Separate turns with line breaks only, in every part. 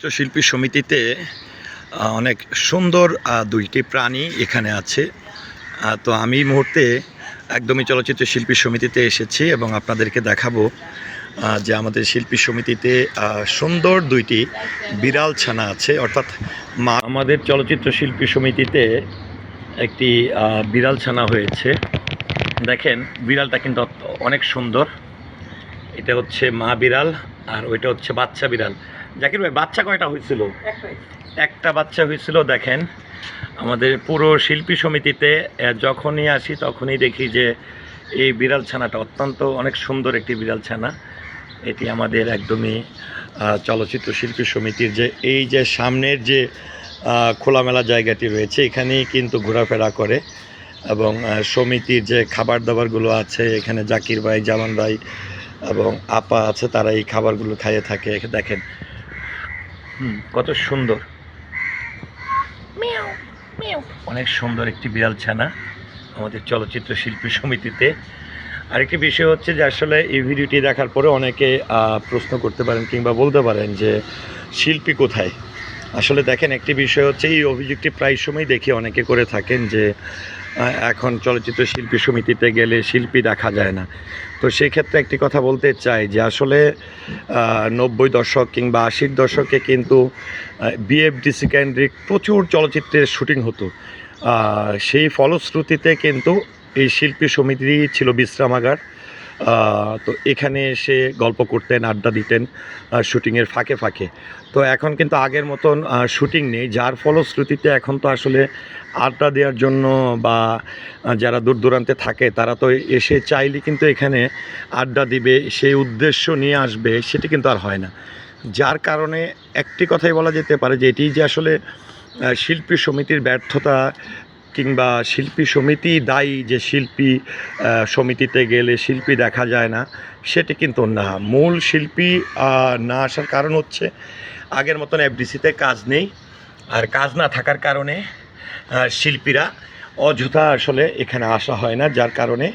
চিত্রশিল্পী সমিতিতে অনেক সুন্দর দুইটি প্রাণী এখানে আছে। তো আমি মুহূর্তে একদমই চলচ্চিত্র শিল্পী সমিতিতে এসেছি এবং আপনাদেরকে দেখাবো যে আমাদের শিল্পী সমিতিতে সুন্দর দুইটি বিড়াল ছানা আছে। অর্থাৎ মা, আমাদের চলচ্চিত্র শিল্পী সমিতিতে একটি বিড়াল ছানা হয়েছে। দেখেন, বিড়ালটা কিন্তু অনেক সুন্দর। এটা হচ্ছে মা বিড়াল আর ওইটা হচ্ছে বাচ্চা বিড়াল। জাকির ভাই বাচ্চা কয়টা হয়েছিল? একটা বাচ্চা হয়েছিল দেখেন আমাদের পুরো শিল্পী সমিতিতে যখনই আসি তখনই দেখি যে এই বিড়াল ছানাটা অত্যন্ত অনেক সুন্দর একটি বিড়াল ছানা এটি আমাদের একদমই চলচ্চিত্র শিল্পী সমিতির যে এই যে সামনের যে খোলামেলা জায়গাটি রয়েছে এখানেই কিন্তু ঘোরাফেরা করে এবং সমিতির যে খাবার দাবারগুলো আছে এখানে জাকির ভাই জামান ভাই এবং আপা আছে তারা এই খাবারগুলো খাইয়ে থাকে। দেখেন হুম কত সুন্দর। অনেক সুন্দর একটি বিড়াল ছানা আমাদের চলচ্চিত্র শিল্পী সমিতিতে। আরেকটি বিষয় হচ্ছে যে আসলে এই ভিডিওটি দেখার পরে অনেকে প্রশ্ন করতে পারেন কিংবা বলতে পারেন যে শিল্পী কোথায়? আসলে দেখেন একটি বিষয় হচ্ছে এই অভিযোগটি প্রায় সময় দেখি অনেকে করে থাকেন যে এখন চলচ্চিত্র শিল্পী সমিতিতে গেলে শিল্পী দেখা যায় না। তো সেক্ষেত্রে একটি কথা বলতে চাই যে আসলে নব্বই দশক কিংবা আশির দশকে কিন্তু বিএফডিসি কেন্দ্রিক প্রচুর চলচ্চিত্রের শুটিং হতো। সেই ফলশ্রুতিতে কিন্তু এই শিল্পী সমিতি ছিল বিশ্রামাগার। তো এখানে এসে গল্প করতেন, আড্ডা দিতেন শুটিংয়ের ফাঁকে ফাঁকে। তো এখন কিন্তু আগের মতন শুটিং নেই। যার ফলশ্রুতিতে এখন তো আসলে আড্ডা দেওয়ার জন্য বা যারা দূর দূরান্তে থাকে, তারা তো এসে চাইলে কিন্তু এখানে আড্ডা দিবে, সেই উদ্দেশ্য নিয়ে আসবে, সেটি কিন্তু আর হয় না। যার কারণে একটি কথাই বলা যেতে পারে যে, এটি যে আসলে শিল্পী সমিতির ব্যর্থতা কিংবা শিল্পী সমিতি দায়ী যে শিল্পী সমিতিতে গেলে শিল্পী দেখা যায় না, সেটি কিন্তু না। মূল শিল্পী না আসার কারণ হচ্ছে আগের মতন এফডিসিতে কাজ নেই। আর কাজ না থাকার কারণে শিল্পীরা অযথা আসলে এখানে আসা হয় না। যার কারণে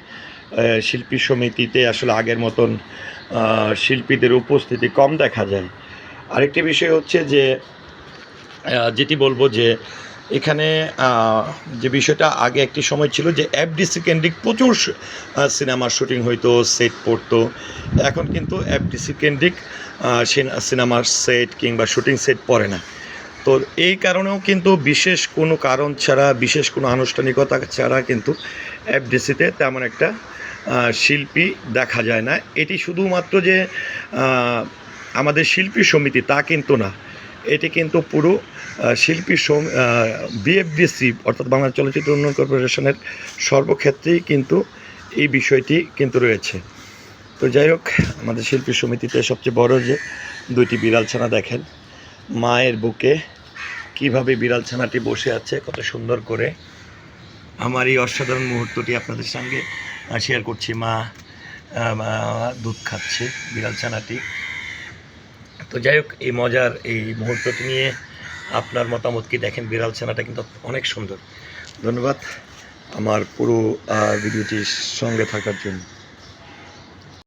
শিল্পী সমিতিতে আসলে আগের মতন শিল্পীদের উপস্থিতি কম দেখা যায়। আরেকটি বিষয় হচ্ছে যে যেটি বলব যে এখানে যে বিষয়টা আগে একটি সময় ছিল যে এফডিসি কেন্দ্রিক প্রচুর সিনেমার শুটিং হইতো, সেট পড়তো। এখন কিন্তু এফডিসি কেন্দ্রিক সিনেমার সেট কিংবা শুটিং সেট পড়ে না। তো এই কারণেও কিন্তু বিশেষ কোনো কারণ ছাড়া, বিশেষ কোনো আনুষ্ঠানিকতা ছাড়া কিন্তু এফডিসিতে তেমন একটা শিল্পী দেখা যায় না। এটি শুধুমাত্র যে আমাদের শিল্পী সমিতি তা কিন্তু না। এটি কিন্তু পুরো শিল্পী বিএফডিসি অর্থাৎ বাংলা চলচ্চিত্র উন্নয়ন কর্পোরেশনের সর্বক্ষেত্রেই কিন্তু এই বিষয়টি কিন্তু রয়েছে। তো যাই হোক, আমাদের শিল্পী সমিতিতে সবচেয়ে বড় যে দুইটি বিড়াল ছানা দেখেন, মায়ের বুকে কীভাবে বিড়াল ছানাটি বসে আছে, কত সুন্দর করে। আমার এই অসাধারণ মুহূর্তটি আপনাদের সঙ্গে শেয়ার করছি। মা দুধ খাচ্ছে বিড়াল ছানাটি। তো যাই হোক, এই মজার এই মুহূর্তটি নিয়ে আপনার মতামত কি? দেখেন বিড়াল ছানাটা কিন্তু অনেক সুন্দর। ধন্যবাদ। আমার পুরো ভিডিওটির সঙ্গে থাকার জন্য।